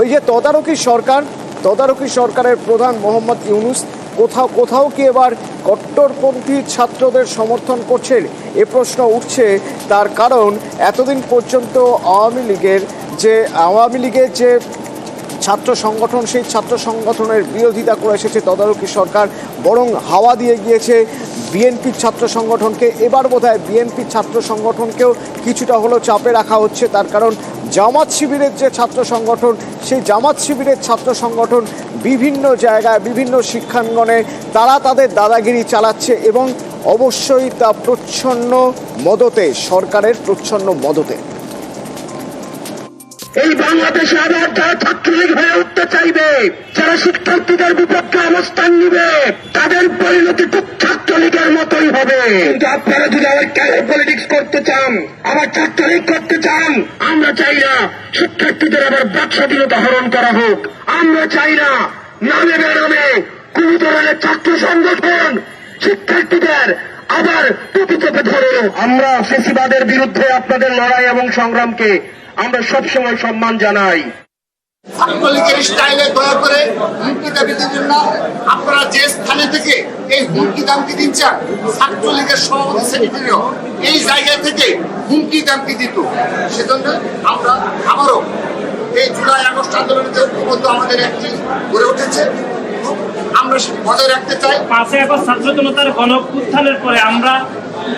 এই যে তদারকি সরকার, তদারকি সরকারের প্রধান মোহাম্মদ ইউনুস, কোথাও কোথাও কি এবার কট্টরপন্থী ছাত্রদের সমর্থন করছেন এ প্রশ্ন উঠছে। তার কারণ এতদিন পর্যন্ত আওয়ামী লীগের যে, আওয়ামী লীগের যে ছাত্র সংগঠন, সেই ছাত্র সংগঠনের বিরোধিতা করে এসেছে তদারকি সরকার, বরং হাওয়া দিয়ে গিয়েছে বিএনপির ছাত্র সংগঠনকে। এবার বোধহয় বিএনপির ছাত্র সংগঠনকেও কিছুটা হলেও চাপে রাখা হচ্ছে। তার কারণ জামাত শিবিরের যে ছাত্র সংগঠন সেই জামাত শিবিরের ছাত্র সংগঠন বিভিন্ন জায়গায় বিভিন্ন শিক্ষাঙ্গনে তারা তাদের দাদাগিরি চালাচ্ছে এবং অবশ্যই তা প্রচ্ছন্ন মদতে সরকারের প্রচ্ছন্ন মদতে। এই বাংলাদেশে আবার যারা ছাত্রলীগ হয়ে উঠতে চাইবে যারা শিক্ষার্থীদের বিপক্ষে অবস্থান নিবে তাদের পরিণতি ছাত্রলীগের মতোই হবে। কিন্তু আপনারা যদি আবার ক্যারিয়ার পলিটিক্স করতে চান আবার ছাত্রলীগ করতে চান আমরা চাই শিক্ষার্থীদের আবার বাকস্বাধীনতা হরণ করা হোক। আমরা চাই না নামে বেনামে কোন ধরনের ছাত্র সংগঠন শিক্ষার্থীদের আবার টুপি চেপে ধরে আমরা ফেসিবাদের বিরুদ্ধে আপনাদের লড়াই এবং সংগ্রামকে আমরা সবসময় সম্মান জানাই। ছাত্রলীগের স্টাইলে দয়া করে হুমকি দাবি না। যে স্থানে থেকে এই হুমকি দামকি দিচ্ছেন, ছাত্রলীগের সভাপতি সেক্রেটারিও এই জায়গা থেকে হুমকি দামকি দিত। সেজন্য আমরা আবারও এই জুলাই আগস্ট আন্দোলনের যে ঐক্যবদ্ধ আমাদের একটি গড়ে উঠেছে। আমরা বজায় রাখতে চাই। পাঁচই আগস্ট ছাত্র জনতার গণ পরে আমরা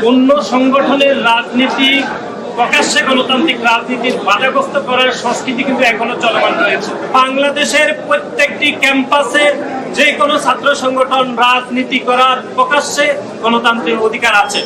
অন্য সংগঠনের রাজনীতি, প্রকাশ্যে গণতান্ত্রিক রাজনীতির বাধাগ্রস্ত করার সংস্কৃতি কিন্তু এখনও চলমান রয়েছে। বাংলাদেশের প্রত্যেকটি ক্যাম্পাসে যে কোনো ছাত্র সংগঠন রাজনীতি করার প্রকাশ্যে গণতান্ত্রিক অধিকার আছে।